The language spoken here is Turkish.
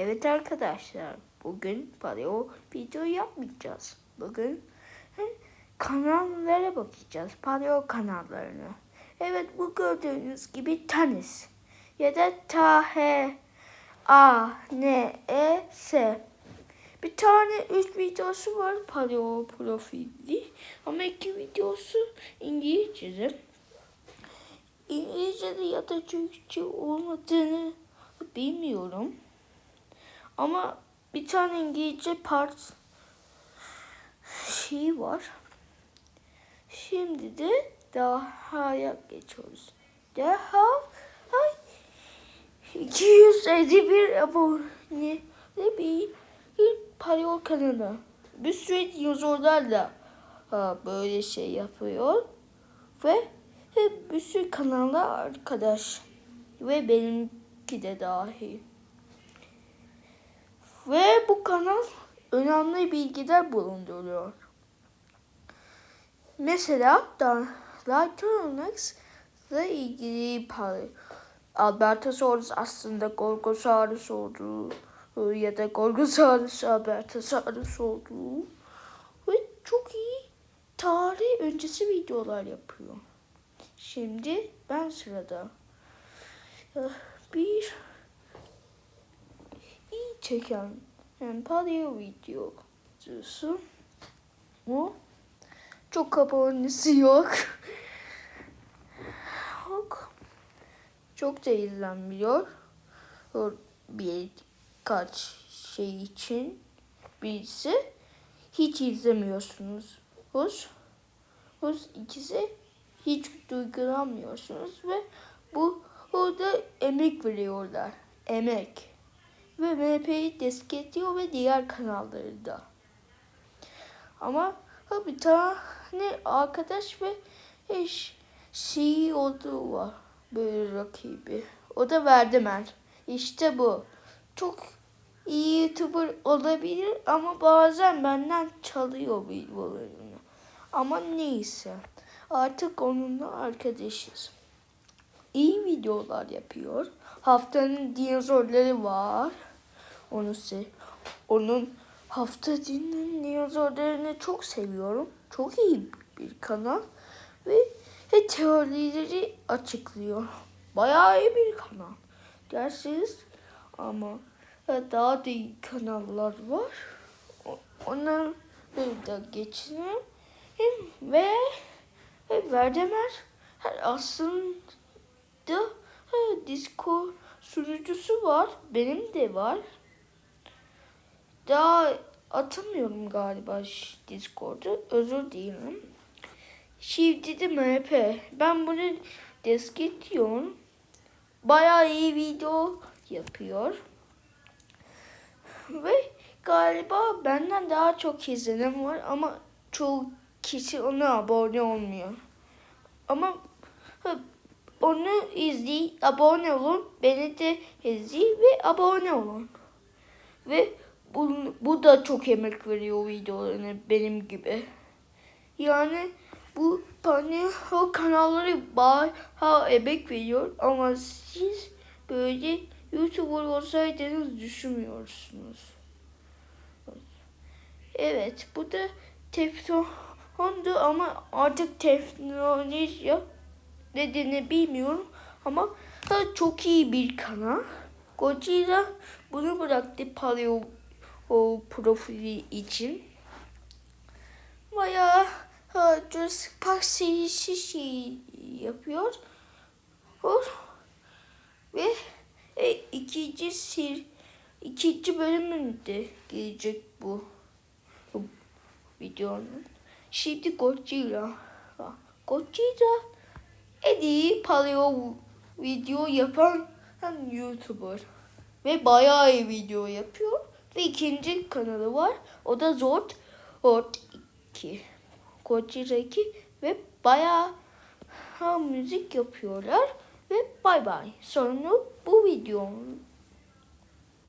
Evet arkadaşlar, bugün paleo video yapmayacağız. Bugün kanallara bakacağız, paleo kanallarına. Evet bu gördüğünüz gibi Tanis ya da T H A N E S. Bir tane üç videosu var paleo profili ama iki videosu İngilizce'de. İngilizce'de ya da Türkçe olmadığını bilmiyorum. Ama bir tane İngilizce part şey var. Şimdi de daha'ya geçiyoruz. Daha ay 251 abone bir, bir paleo kanalı. Bir sürü dinozorlarla ha, böyle şey yapıyor. Ve hep bir sürü kanalda arkadaş. Ve benimki de dahil. Ve bu kanal önemli bilgiler bulunduruyor. Mesela da Lightronax'la ilgili Albertosaurus aslında Gorgosaurus olduğu ya da Gorgosaurus Albertosaurus olduğu ve çok iyi tarih öncesi videolar yapıyor. Şimdi ben sırada bir iyi çeken yani paleo videosu. O çok abonesi yok. Yok. Çok da izlenmiyor. Birkaç şey için birisi hiç izlemiyorsunuz. Huz, huz ikisi hiç duygulanmıyorsunuz ve bu orada emek veriyorlar. Emek ve MHP'yi destekliyor ve diğer kanalları da. Ama bir tane arkadaş ve eş şey olduğu var. Böyle rakibi. O da Verdimen. İşte bu. Çok iyi YouTuber olabilir ama bazen benden çalıyor videolarını. Ama neyse. Artık onunla arkadaşız. İyi videolar yapıyor. Haftanın dinozorları var. Onu se onun hafta dininin dinozorlarını çok seviyorum. Çok iyi bir kanal ve, ve teorileri açıklıyor. Bayağı iyi bir kanal. Dersiniz ama daha da iyi kanallar var. O- Onları da geçelim. Ve, ve Verdemer aslında ha, disco sunucusu var. Benim de var. Daha atamıyorum galiba Discord'u. Özür dilerim. Şimdi de MHP. Ben bunu desketiyorum. Bayağı iyi video yapıyor. Ve galiba benden daha çok izlenen var ama çoğu kişi ona abone olmuyor. Ama onu izleyin, abone olun, beni de izleyin ve abone olun. Ve bu, bu da çok emek veriyor videolarına benim gibi. Yani bu hani o kanalları bayağı emek veriyor ama siz böyle YouTuber olsaydınız düşünmüyorsunuz. Evet bu da telefondu ama artık teknoloji nedeni bilmiyorum ama çok iyi bir kanal. Godzilla bunu bıraktı paleo o profili için. Bayağı ha, Jurassic Park serisi şey yapıyor. O, ve e, ikinci ser, ikinci bölümünde gelecek bu, bu videonun. Şimdi Godzilla. Godzilla en paleo video yapan YouTuber. Ve bayağı iyi video yapıyor. Ve ikinci kanalı var. O da Zord. Zord 2. Godzilla 2. Ve bayağı ha, müzik yapıyorlar. Ve bay bay. Sonra bu videonun